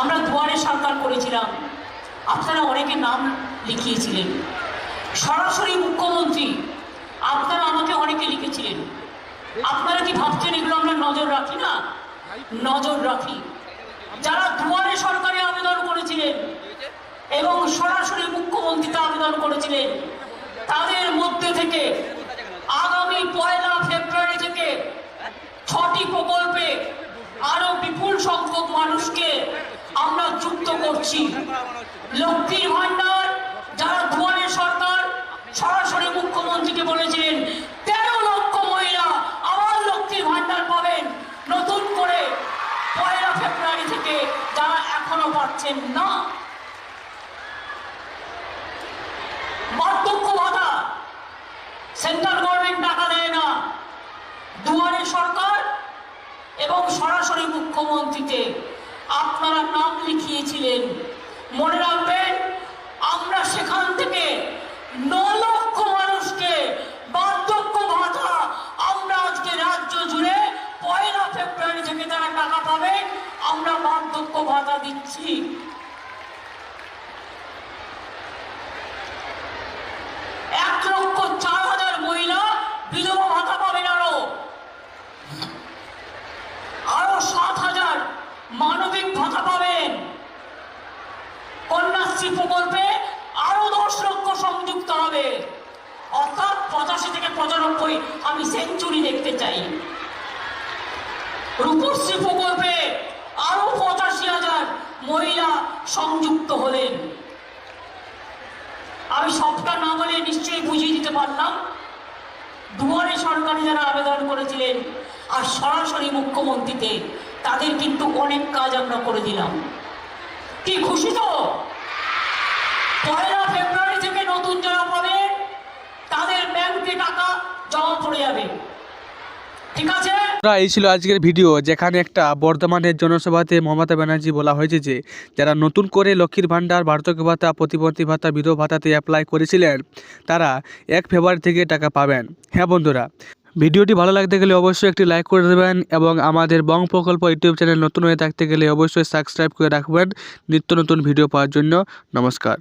আমরা দুয়ারে সরকার করেছিলাম। আপনারা অনেকে নাম লিখিয়েছিলেন। সরাসরি মুখ্যমন্ত্রী, আপনারা আমাকে অনেকে লিখেছিলেন। আপনারা কি ভাবছেন এগুলো আমরা নজর রাখি না? নজর রাখি। যারা দুয়ারে সরকারে আবেদন করেছিলেন এবং সরাসরি মুখ্যমন্ত্রীতে আবেদন করেছিলেন, তাদের মধ্যে থেকে আগামী পয়লা ফেব্রুয়ারি থেকে ছটি প্রকল্পে আরও বিপুল সংখ্যক মানুষকে আমরা যুক্ত করছি। লক্ষ্মীর ভান্ডার যারা দুয়ারে সরকার, সরাসরি মুখ্যমন্ত্রীকে বলেছিলেন, তেরো লক্ষ মহিলা আবার লক্ষ্মীর ভান্ডার পাবেন। নতুন করে পয়লা ফেব্রুয়ারি থেকে যারা এখনও পাচ্ছেন না। বার্ধক্য ভাতা সেন্ট্রাল গভর্নমেন্ট টাকা দেয় না। দুয়ারে সরকার এবং সরাসরি মুখ্যমন্ত্রীতে আপনারা নাম লিখিয়েছিলেন। মনে রাখবেন, আমরা সেখান থেকে ন লক্ষ মানুষকে বার্ধক্য ভাতা আমরা আজকে রাজ্য জুড়ে পয়লা ফেব্রুয়ারি থেকে তারা টাকা পাবে আমরা বার্ধক্য ভাতা দিচ্ছি। এক লক্ষ চার হাজার মহিলা বিধবা ভাতা পাবেন আরও। আরও সাত হাজার মানবিক ভাতা পাবেন। কন্যাশ্রী প্রকল্পে আরও দশ লক্ষ সংযুক্ত হবে। অর্থাৎ পঁচাশি থেকে পঁচানব্বই আমি সেঞ্চুরি দেখতে চাই। রূপশ্রী প্রকল্পে আরও পঁচাশি হাজার মহিলা সংযুক্ত হলেন। আমি সবটা না বলে নিশ্চয়ই বুঝিয়ে দিতে পারলাম। দুয়ারে সরকারি যারা আবেদন করেছিলেন, আর সরাসরি মুখ্যমন্ত্রীতে তাদের কিন্তু অনেক কাজ আমরা করে দিলাম। কি খুশি তো? পয়লা ফেব্রুয়ারি থেকে নতুন যারা পাবেন তাদের ব্যাংকে টাকা জমা পড়ে যাবে। ঠিক আছে? এই ছিল আজকের ভিডিও, যেখানে একটা বর্ধমানের জনসভাতে মমতা ব্যানার্জি বলা হয়েছে যে, যারা নতুন করে লক্ষ্মীর ভাণ্ডার, বার্ধক্য ভাতা, প্রতিবন্ধী ভাতা, বিধবা ভাতাতে অ্যাপ্লাই করেছিলেন, তারা এক ফেব্রুয়ারি থেকে টাকা পাবেন। হ্যাঁ বন্ধুরা ভিডিওটি ভালো লাগতে গেলে অবশ্যই একটি লাইক করে দেবেন এবং আমাদের বং প্রকল্প ইউটিউব চ্যানেল নতুন হয়ে থাকতে গেলে অবশ্যই সাবস্ক্রাইব করে রাখবেন নিত্য নতুন ভিডিও পাওয়ার জন্য। নমস্কার।